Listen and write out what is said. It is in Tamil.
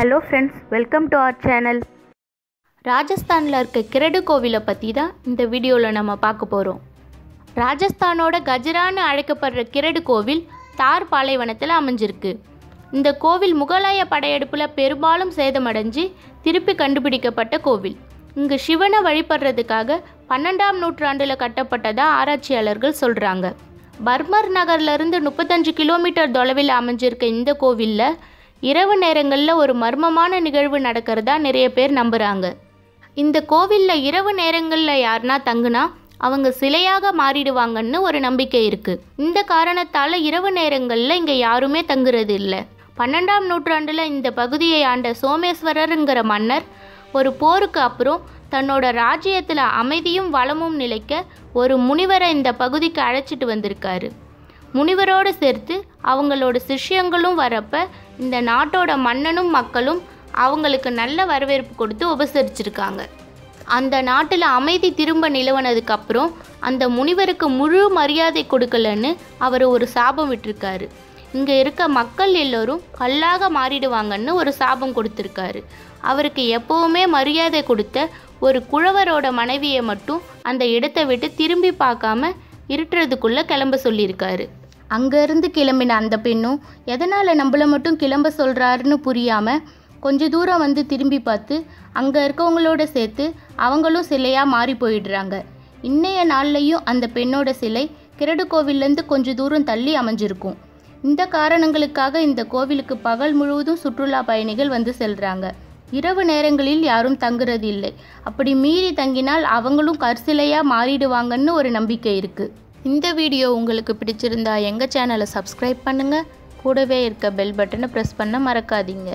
Hello friends welcome to our channel ராஜஸ்தானில் இருக்க கிரடு கோவிலை பற்றி தான் இந்த வீடியோவில் நம்ம பார்க்க போகிறோம் ராஜஸ்தானோட கஜரான்னு அழைக்கப்படுற கிரடு கோவில் தார் பாலைவனத்தில் அமைஞ்சிருக்கு. இந்த கோவில் முகலாய படையெடுப்பில் பெரும்பாலும் சேதமடைஞ்சு திருப்பி கண்டுபிடிக்கப்பட்ட கோவில். இங்கு சிவனை வழிபடுறதுக்காக பன்னெண்டாம் நூற்றாண்டில் கட்டப்பட்டதாக ஆராய்ச்சியாளர்கள் சொல்கிறாங்க பர்மர் நகர்லேருந்து முப்பத்தஞ்சு கிலோமீட்டர் தொலைவில் அமைஞ்சிருக்க இந்த கோவிலில் இரவு நேரங்களில் ஒரு மர்மமான நிகழ்வு நடக்கிறதா நிறைய பேர் நம்புகிறாங்க இந்த கோவிலில் இரவு நேரங்களில் யாருனா தங்குனா அவங்க சிலையாக மாறிடுவாங்கன்னு ஒரு நம்பிக்கை இருக்குது இந்த காரணத்தால் இரவு நேரங்களில் இங்கே யாருமே தங்குறது இல்லை. பன்னெண்டாம் நூற்றாண்டில் இந்த பகுதியை ஆண்ட சோமேஸ்வரருங்கிற மன்னர் ஒரு போருக்கு அப்புறம் தன்னோட ராஜ்யத்தில் அமைதியும் வளமும் நிலைக்க ஒரு முனிவரை இந்த பகுதிக்கு அழைச்சிட்டு வந்திருக்காரு. முனிவரோடு சேர்த்து அவங்களோட சிஷ்யங்களும் வரப்ப இந்த நாட்டோட மன்னனும் மக்களும் அவங்களுக்கு நல்ல வரவேற்பு கொடுத்து உபசரிச்சிருக்காங்க. அந்த நாட்டில் அமைதி திரும்ப நிலவனதுக்கப்புறம் அந்த முனிவருக்கு முழு மரியாதை கொடுக்கலன்னு அவர் ஒரு சாபம் விட்டுருக்காரு. இங்கே இருக்க மக்கள் எல்லோரும் கல்லாக மாறிடுவாங்கன்னு ஒரு சாபம் கொடுத்துருக்காரு. அவருக்கு எப்போவுமே மரியாதை கொடுத்த ஒரு குழவரோட மனைவியை மட்டும் அந்த இடத்தை விட்டு திரும்பி பார்க்காம இருட்டுறதுக்குள்ளே கிளம்ப சொல்லியிருக்காரு. அங்கேருந்து கிளம்பின அந்த பெண்ணும் எதனால் நம்மள மட்டும் கிளம்ப சொல்கிறாருன்னு புரியாமல் கொஞ்ச தூரம் வந்து திரும்பி பார்த்து அங்கே இருக்கவங்களோட சேர்த்து அவங்களும் சிலையாக மாறி போயிடுறாங்க. இன்னைய நாள்லையும் அந்த பெண்ணோட சிலை கிரடு கோவில்லேருந்து கொஞ்ச தூரம் தள்ளி அமைஞ்சிருக்கும். இந்த காரணங்களுக்காக இந்த கோவிலுக்கு பகல் முழுவதும் சுற்றுலா பயணிகள் வந்து செல்கிறாங்க இரவு நேரங்களில் யாரும் தங்குறது இல்லை. அப்படி மீறி தங்கினால் அவங்களும் கற்சிலையாக மாறிடுவாங்கன்னு ஒரு நம்பிக்கை இருக்குது இந்த வீடியோ உங்களுக்கு பிடிச்சிருந்தா எங்கள் சேனலை சப்ஸ்கிரைப் பண்ணுங்கள் கூடவே இருக்க பெல் பட்டனை ப்ரெஸ் பண்ண மறக்காதீங்க.